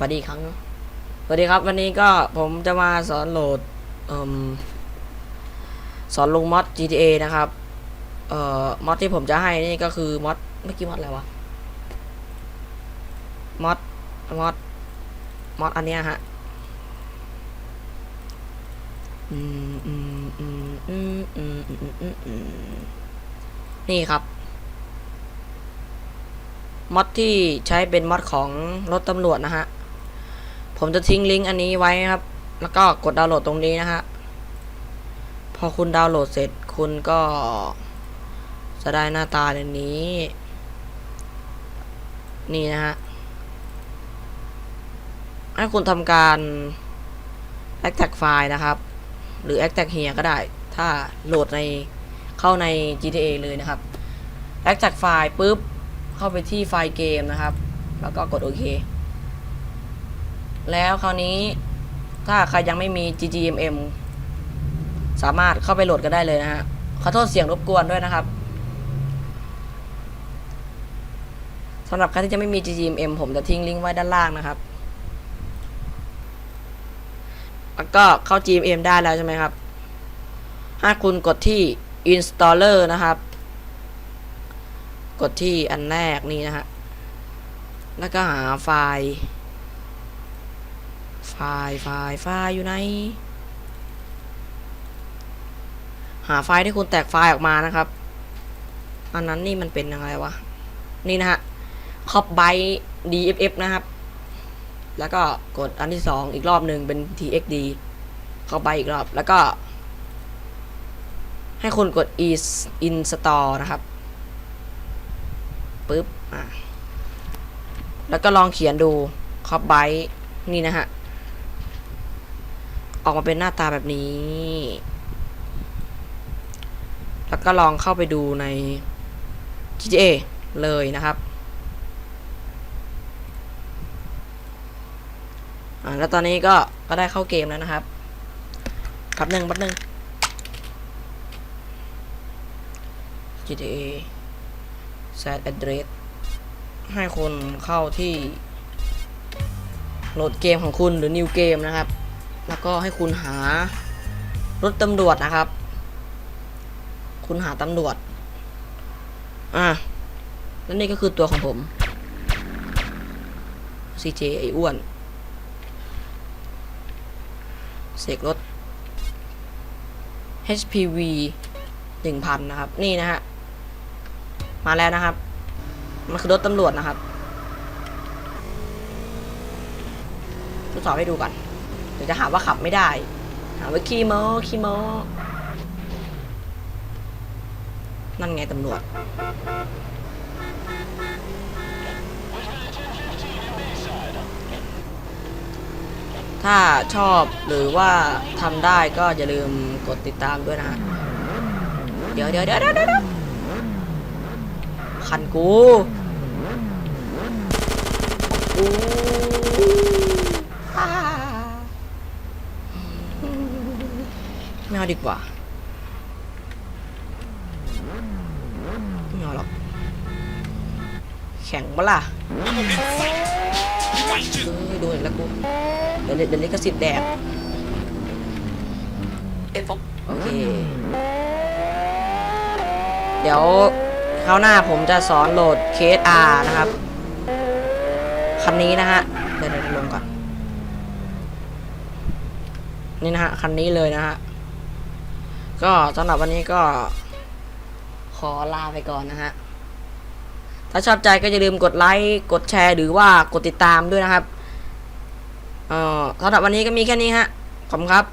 สวัสดีครั้สวัสดีครับ วันนี้ก็ผมจะมาสอนโหลดอสอนลงมอด GTA นะครับเอ่อมอดที่ผมจะให้นี่ก็คือมอดเมื่อกี้มอดอะไรวะมอดมอดมอดอันนี้ฮะนี่ครับมอดที่ใช้เป็นมอดของรถตำรวจนะฮะ ผมจะทิ้งลิงก์อันนี้ไว้ครับ แล้วก็กดดาวน์โหลดตรงนี้นะฮะ พอคุณดาวน์โหลดเสร็จคุณก็ จะได้หน้าตาแบบนี้ นี่นะฮะ ให้คุณทำการ extract ไฟล์นะครับ หรือ extract here ก็ได้ ถ้าโหลดในเข้าใน GTA เลยนะครับ extract ไฟล์ปุ๊บ เข้าไปที่ไฟล์เกมนะครับ แล้วก็กดโอเค แล้วคราวนี้ถ้าใครยังไม่มี GGMM สามารถเข้าไปโหลดกันได้เลยนะฮะ ขอโทษเสียงรบกวนด้วยนะครับสำหรับใครที่จะไม่มี GGMM ผมจะทิ้งลิงก์ไว้ด้านล่างนะครับ แล้วก็เข้า GMM ได้แล้วใช่ไหมครับ ถ้าคุณกดที่ installer นะครับ กดที่อันแรกนี่นะฮะ แล้วก็หาไฟล์ ไฟล์ไฟล์ไฟล์อยู่ไหน หาไฟล์ที่คุณแตกไฟล์ออกมานะครับ อันนั้นนี่มันเป็นยังไงวะ นี่นะฮะ cop byte dff นะครับ แล้วก็กดอันที่สองอีกรอบหนึ่งเป็น txd เข้าไปอีกรอบ แล้วก็ ให้คุณกด is install นะครับปึ๊บอะแล้วก็ลองเขียนดูคอปไบนี่นะฮะ ออกมาเป็นหน้าตาแบบนี้ แล้วก็ลองเข้าไปดูใน GTA เลยนะครับแล้วตอนนี้ก็ก็ได้เข้าเกมแล้วนะครับแป๊บหนึ่งแป๊บหนึ่ง GTA set address ให้คนเข้าที่โหลดเกมของคุณหรือ new game นะครับ แล้วก็ให้คุณหารถตำรวจนะครับ คุณหาตำรวจ อะแล้วนี่ก็คือตัวของผม CJ ไอ้อ้วนเสกรถ HPV 1000 นะครับ นี่นะฮะ มาแล้วนะครับ มันคือรถตำรวจนะครับทดสอบให้ดูก่อน เดี๋ยวจะหาว่าขับไม่ได้ หาว่าขี้โม้ขี้โม้นั่นไงตำรวจ ถ้าชอบหรือว่าทำได้ก็อย่าลืมกดติดตามด้วยนะ เดี๋ยวเดี๋ยวเดี๋ยวเดี๋ยวเดี๋ยวคันกู กูอ่าไม่เอา ดีกว่าไม่เอาหรอก แข่งปะล่ะเอ้ยดูอีกแล้วกู เดี๋ยวเดี๋ยวลิขสิทธิ์แดกเอ้ยฟกโอเค เดี๋ยวคราวหน้าผมจะสอนโหลด KSR นะครับ คันนี้นะฮะ เดี๋ยวเดี๋ยวลงก่อน นี่นะฮะ คันนี้เลยนะฮะ ก็สำหรับวันนี้ก็ ขอลาไปก่อนนะฮะ ถ้าชอบใจก็อย่าลืมกดไลค์ กดแชร์ หรือว่ากดติดตามด้วยนะครับ เอ่อสำหรับวันนี้ก็มีแค่นี้ฮะ ขอบคุณครับ